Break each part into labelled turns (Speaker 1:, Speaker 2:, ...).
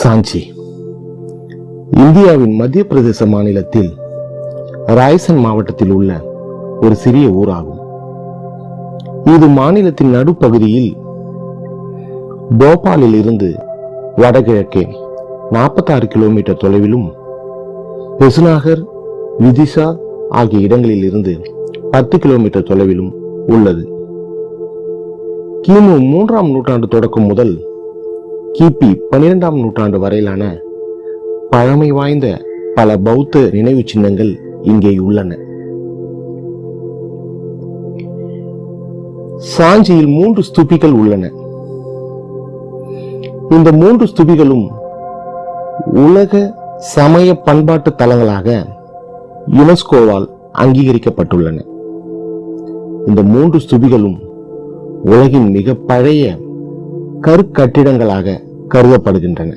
Speaker 1: சாஞ்சி. இந்தியாவின் மத்திய பிரதேச மாநிலத்தில் ராய்சன் மாவட்டத்தில் உள்ள ஒரு சிறிய ஊராகும். இது மாநிலத்தின் நடுப்பகுதியில் போபாலில் இருந்து வடகிழக்கே 46 கிலோமீட்டர் தொலைவிலும் பெசுநாகர் விதிஷா ஆகிய இடங்களில் இருந்து பத்து கிலோமீட்டர் தொலைவிலும் உள்ளது. கிமு மூன்றாம் நூற்றாண்டு தொடக்கம் முதல் கிபி பன்னிரெண்டாம் நூற்றாண்டு வரையிலான பழமை வாய்ந்த பல பௌத்த நினைவு சின்னங்கள் இங்கே உள்ளன. சாஞ்சியில் மூன்று ஸ்துபிகள் உள்ளன. இந்த மூன்று ஸ்துபிகளும் உலக சமய பண்பாட்டு தலங்களாக யுனெஸ்கோவால் அங்கீகரிக்கப்பட்டுள்ளன. இந்த மூன்று ஸ்துபிகளும் உலகின் மிக பழைய கற்கட்டிடங்களாக கருதப்படுகின்றன.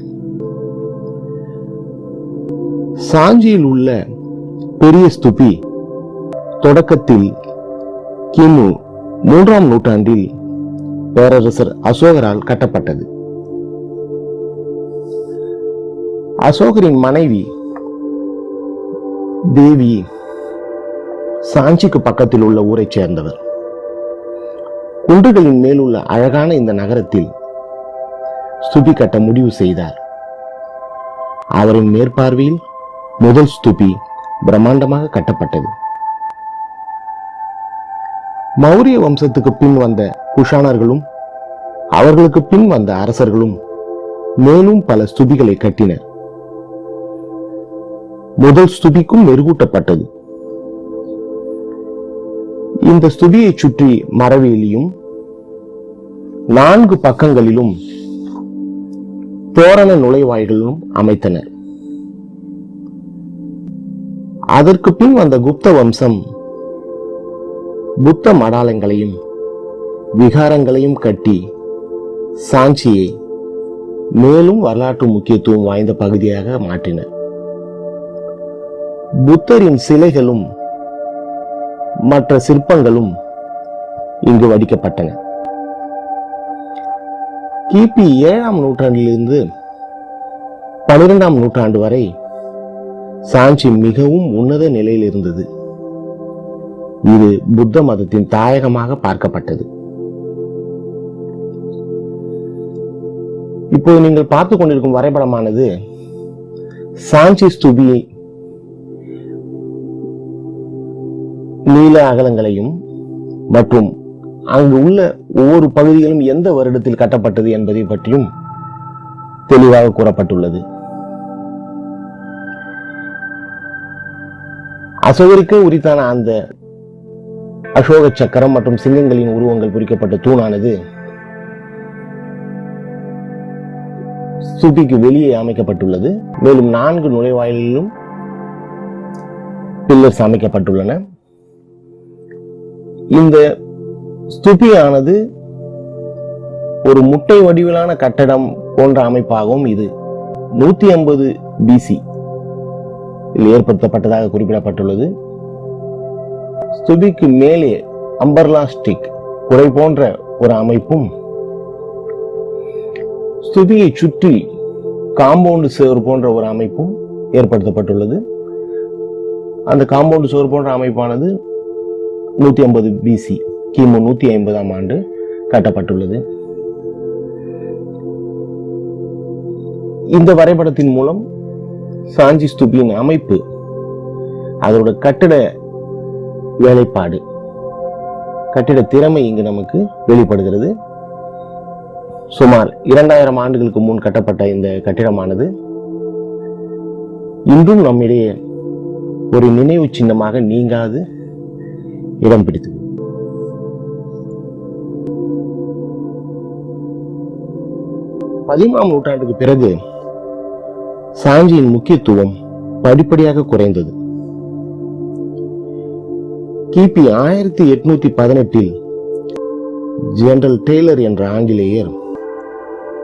Speaker 1: சாஞ்சியில் உள்ள பெரிய ஸ்துபி தொடக்கத்தில் கிமு மூன்றாம் நூற்றாண்டில் பேரரசர் அசோகரால் கட்டப்பட்டது. அசோகரின் மனைவி தேவி சாஞ்சிக்கு பக்கத்தில் உள்ள ஊரைச் சேர்ந்தவர். குன்றுகளின் மேலுள்ள அழகான இந்த நகரத்தில் ஸ்துபி கட்ட முடிவு செய்தார். அவரின் மேற்பார்வையில் முதல் ஸ்துபி பிரம்மாண்டமாக கட்டப்பட்டது. மௌரிய வம்சத்துக்கு பின் வந்த குஷானர்களும் அவர்களுக்கு பின் வந்த அரசர்களும் மேலும் பல ஸ்துபிகளை கட்டினர். முதல் ஸ்துபிக்கும் மெருகூட்டப்பட்டது. இந்த ஸ்துபியை சுற்றி மரவேலியும் நான்கு பக்கங்களிலும் தோரண நுழைவாய்களும் அமைத்தனர் அதற்கு பின் வந்த குப்த வம்சம் புத்த மடாலங்களையும் விகாரங்களையும் கட்டி சாஞ்சியை மேலும் வரலாற்று முக்கியத்துவம் வாய்ந்த பகுதியாக மாற்றினர் புத்தரின் சிலைகளும் மற்ற சிற்பங்களும் இங்கு வடிக்கப்பட்டன. கிபி ஏழாம் நூற்றாண்டிலிருந்து பனிரெண்டாம் நூற்றாண்டு வரை சாஞ்சி மிகவும் உன்னத நிலையில் இருந்தது. இது புத்த மதத்தின் தாயகமாக பார்க்கப்பட்டது. இப்போது நீங்கள் பார்த்து கொண்டிருக்கும் வரைபடமானது சாஞ்சி ஸ்துபி நீல அகலங்களையும் மற்றும் அங்கு உள்ள ஒவ்வொரு பகுதிகளும் எந்த வருடத்தில் கட்டப்பட்டது என்பதை பற்றியும் தெளிவாக கூறப்பட்டுள்ளது. அசோகருக்கு உரித்தான அந்த அசோக சக்கரம் மற்றும் சிங்கங்களின் உருவங்கள் குறிக்கப்பட்ட தூணானது ஸ்துபிக்கு வெளியே அமைக்கப்பட்டுள்ளது. மேலும் நான்கு நுழைவாயிலும் பில்லர்ஸ் அமைக்கப்பட்டுள்ளன. இந்த ஸ்துபியானது ஒரு முட்டை வடிவிலான கட்டடம் போன்ற அமைப்பாகவும் இது. நூத்தி ஐம்பது பிசி ஏற்படுத்தப்பட்டதாக குறிப்பிடப்பட்டுள்ளது. ஸ்துபிக்கு மேலே அம்பர்லா ஸ்டிக் குறை போன்ற ஒரு அமைப்பும். ஸ்துபியை சுற்றி காம்பவுண்டு சுவர் போன்ற ஒரு அமைப்பும் ஏற்படுத்தப்பட்டுள்ளது. அந்த காம்பவுண்டு சுவர் போன்ற அமைப்பானது நூத்தி ஐம்பது பிசி கிமு நூத்தி ஐம்பதாம் ஆண்டு கட்டப்பட்டுள்ளது. இந்த வரைபடத்தின் மூலம் சாஞ்சி ஸ்தூபியின் அமைப்பு அதோட கட்டிட வேலைப்பாடு கட்டிட திறமை இங்கு நமக்கு வெளிப்படுகிறது. சுமார் இரண்டாயிரம் ஆண்டுகளுக்கு முன் கட்டப்பட்ட இந்த கட்டிடமானது இன்றும் நம்மிடையே ஒரு நினைவு சின்னமாக நீங்காது இடம் பிடித்தது. பதிமூணாம் நூற்றாண்டுக்கு பிறகு சாஞ்சியின் முக்கியத்துவம் படிப்படியாக குறைந்தது. கிபி ஆயிரத்தி எட்நூத்தி பதினெட்டில் ஜெனரல் டெய்லர் என்ற ஆங்கிலேயர்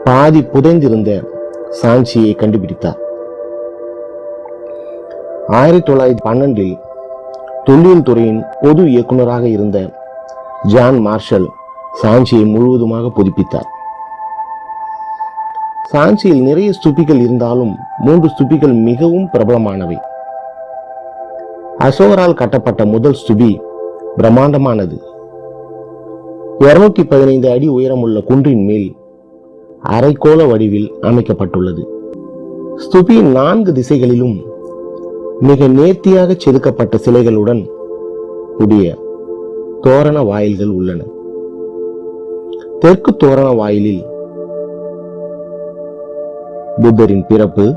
Speaker 1: பாதி புதைந்திருந்த சாஞ்சியை கண்டுபிடித்தார். ஆயிரத்தி தொள்ளாயிரத்தி பன்னெண்டில் தொல்லியல் துறையின் பொது இயக்குநராக இருந்த ஜான் மார்ஷல் சாஞ்சியை முழுவதுமாக புதுப்பித்தார். சாஞ்சியில் நிறைய ஸ்துபிகள் இருந்தாலும் மூன்று ஸ்துபிகள் மிகவும் பிரபலமானவை. அசோகரால் கட்டப்பட்ட முதல் ஸ்துபி பிரம்மாண்டமானது. இருநூத்தி பதினைந்து அடி உயரமுள்ள குன்றின் மேல் அரைக்கோள வடிவில் அமைக்கப்பட்டுள்ளது. ஸ்துபியின் நான்கு திசைகளிலும் மிக நேர்த்தியாக செதுக்கப்பட்ட சிலைகளுடன் கூடிய தோரண வாயில்கள் உள்ளன. தெற்கு தோரண வாயிலில் புத்தரின் பிறப்பு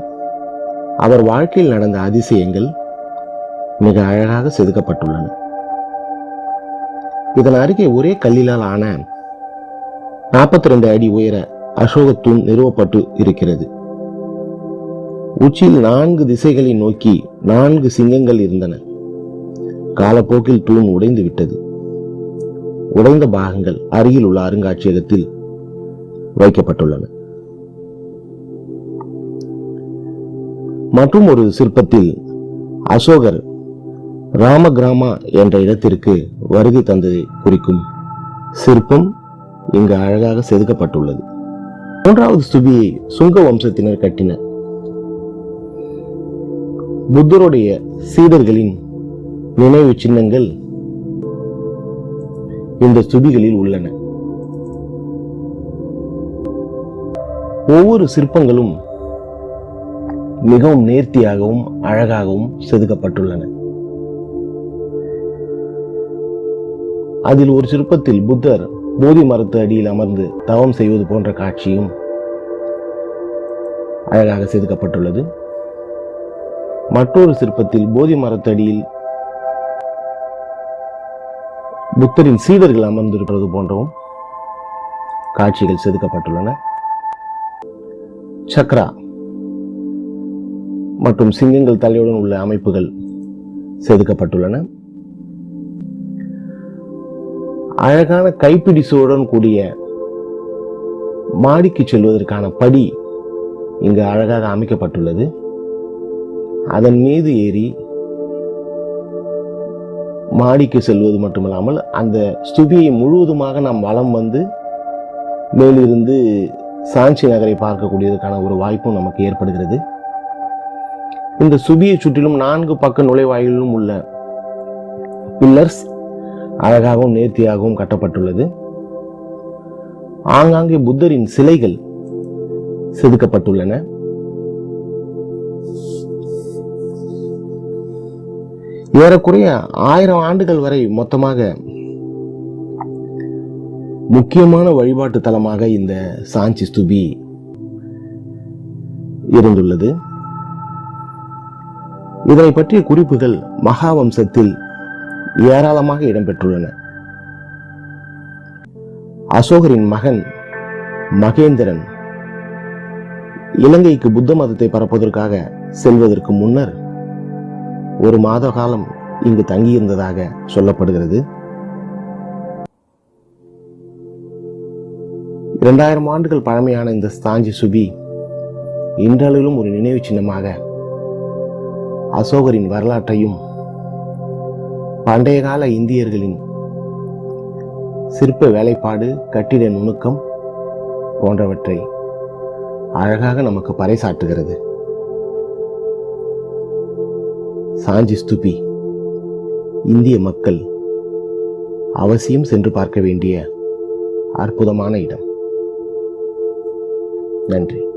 Speaker 1: அவர் வாழ்க்கையில் நடந்த அதிசயங்கள் மிக அழகாக செதுக்கப்பட்டுள்ளன. இதன் அருகே ஒரே கல்லிலால் ஆன நாற்பத்தி ரெண்டு அடி உயர அசோகத்தூண் நிறுவப்பட்டு இருக்கிறது. உச்சியில் நான்கு திசைகளை நோக்கி நான்கு சிங்கங்கள் இருந்தன. காலப்போக்கில் தூண் உடைந்து விட்டது. உடைந்த பாகங்கள் அருகில் உள்ள அருங்காட்சியகத்தில் வைக்கப்பட்டுள்ளன. மற்றும் ஒரு சிற்பத்தில் அசோகர் ராம கிராமா என்ற இடத்திற்கு வருகை தந்ததை குறிக்கும் சிற்பம் இங்கு அழகாக செதுக்கப்பட்டுள்ளது. மூன்றாவது ஸ்துபியை சுங்க வம்சத்தினர் கட்டினர். புத்தருடைய சீடர்களின் நினைவு சின்னங்கள் இந்த ஸ்துபிகளில் உள்ளன. ஒவ்வொரு சிற்பங்களும் மிகவும் நேர்த்தியாகவும் அழகாகவும் செதுக்கப்பட்டுள்ளன. அதில் ஒரு சிற்பத்தில் புத்தர் போதி மரத்து அடியில் அமர்ந்து தவம் செய்வது போன்ற காட்சியும் அழகாக செதுக்கப்பட்டுள்ளது. மற்றொரு சிற்பத்தில் போதி மரத்தடியில் புத்தரின் சீடர்கள் அமர்ந்திருப்பது போன்றவும் காட்சிகள் செதுக்கப்பட்டுள்ளன. சக்ரா மற்றும் சிங்கங்கள் தலையுடன் உள்ள அமைப்புகள் செதுக்கப்பட்டுள்ளன. அழகான கைப்பிடிசுடன் கூடிய மாடிக்கு செல்வதற்கான படி இங்கு அழகாக அமைக்கப்பட்டுள்ளது. அதன் மீது ஏறி மாடிக்கு செல்வது மட்டுமல்லாமல் அந்த ஸ்துபியை முழுவதுமாக நாம் வளம் வந்து மேலிருந்து சாஞ்சி நகரை பார்க்கக்கூடியதற்கான ஒரு வாய்ப்பும் நமக்கு ஏற்படுகிறது. இந்த சுபியை சுற்றிலும் நான்கு பக்க நுழைவாயிலும் உள்ள பில்லர்ஸ் அழகாகவும் நேர்த்தியாகவும் கட்டப்பட்டுள்ளது. ஆங்காங்கே புத்தரின் சிலைகள் செதுக்கப்பட்டுள்ளன. ஏறக்குறைய ஆயிரம் ஆண்டுகள் வரை மொத்தமாக முக்கியமான வழிபாட்டு தலமாக இந்த சாஞ்சி ஸ்துபி இருந்துள்ளது. இதனை பற்றிய குறிப்புகள் மகாவம்சத்தில் ஏராளமாக இடம்பெற்றுள்ளன. அசோகரின் மகன் மகேந்திரன் இலங்கைக்கு புத்த மதத்தை பரப்புவதற்காக செல்வதற்கு முன்னர் ஒரு மாத காலம் இங்கு தங்கியிருந்ததாக சொல்லப்படுகிறது. இரண்டாயிரம் ஆண்டுகள் பழமையான இந்த ஸ்தாஞ்சி சுபி இன்றளவிலும் ஒரு நினைவு சின்னமாக அசோகரின் வரலாற்றையும் பண்டைய கால இந்தியர்களின் சிற்ப வேலைப்பாடு கட்டிட நுணுக்கம் போன்றவற்றை அழகாக நமக்கு பறைசாட்டுகிறது சாஞ்சி ஸ்துபி இந்திய மக்கள் அவசியம் சென்று பார்க்க வேண்டிய அற்புதமான இடம். நன்றி.